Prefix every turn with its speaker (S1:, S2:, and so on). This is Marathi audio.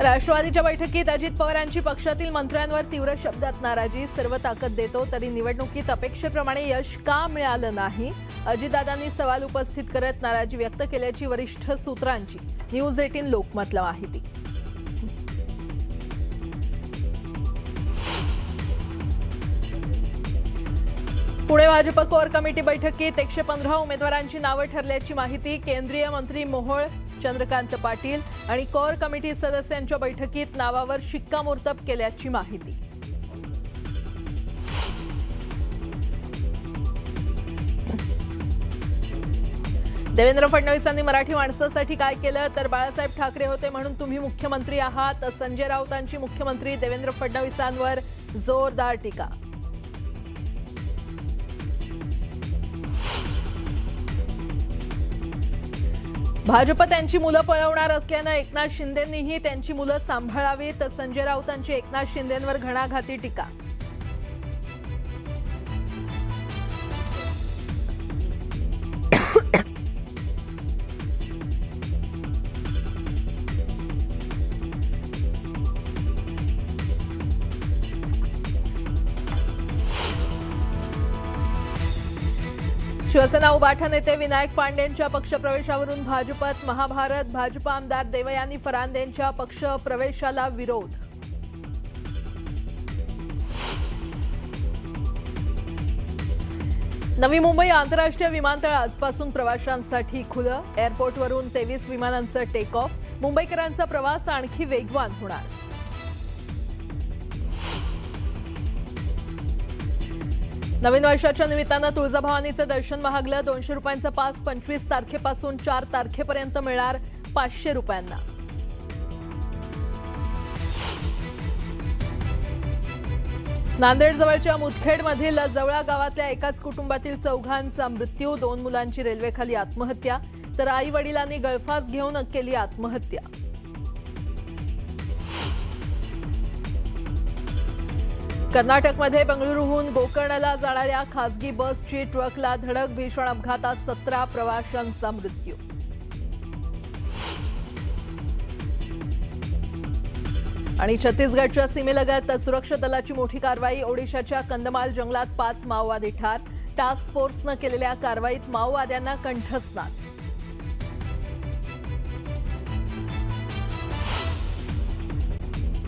S1: राष्ट्रवादीच्या बैठकीत अजित पवारांची पक्षातील मंत्र्यांवर तीव्र शब्दात नाराजी. सर्व ताकद देतो तरी निवडणुकीत अपेक्षेप्रमाणे यश का मिळालं नाही? अजितदादांनी सवाल उपस्थित करत नाराजी व्यक्त केल्याची वरिष्ठ सूत्रांची. न्यूज एटीन लोकमतला माहिती. पुणे भाजप कोर कमिटी बैठकीत एकशे पंधरा उमेदवारांची नावं ठरल्याची माहिती केंद्रीय मंत्री मोहोळ चंद्रकांत पाटील आणि कोर कमिटी सदस्यांच्या बैठकीत नावावर शिक्कामोर्तब केल्याची माहिती. देवेंद्र फडणवीसांनी मराठी माणसासाठी काय केलं? तर बाळासाहेब ठाकरे होते म्हणून तुम्ही मुख्यमंत्री आहात. संजय राऊतांची मुख्यमंत्री देवेंद्र फडणवीसांवर जोरदार टीका. भाजप त्यांची मुलं पळवणार असल्यानं एकनाथ शिंदेंनीही त्यांची मुलं सांभाळावीत. संजय राऊतांची एकनाथ शिंदेंवर घणाघाती टीका शिवसेना उबाठा नेते विनायक पांडेंच्या पक्षप्रवेशावरून भाजपात महाभारत भाजपा आमदार देवयानी फरांदेंच्या पक्षप्रवेशाला विरोध. नवी मुंबई आंतरराष्ट्रीय विमानतळ आजपासून प्रवाशांसाठी खुलं. एअरपोर्टवरून तेवीस विमानांचं टेक ऑफ मुंबईकरांचा प्रवास आणखी वेगवान होणार. नवीन वर्षाच्या निमित्तानं तुळजाभवानीचं दर्शन महागलं. दोनशे रुपयांचा पास पंचवीस तारखेपासून चार तारखेपर्यंत मिळणार पाचशे रुपयांना. नांदेडजवळच्या मुदखेडमधील जवळा गावातल्या एकाच कुटुंबातील चौघांचा मृत्यू. दोन मुलांची रेल्वेखाली आत्महत्या तर आई वडिलांनी गळफास घेऊन केली आत्महत्या. कर्नाटकमध्ये बंगळुरूहून गोकर्णला जाणाऱ्या खासगी बसची ट्रकला धडक भीषण अपघातात सतरा प्रवाशांचा मृत्यू. आणि छत्तीसगडच्या सीमेलगत सुरक्षा दलाची मोठी कारवाई ओडिशाच्या कंदमाल जंगलात पाच माओवादी ठार. टास्क फोर्सनं केलेल्या कारवाईत माओवाद्यांना कंठस्नान.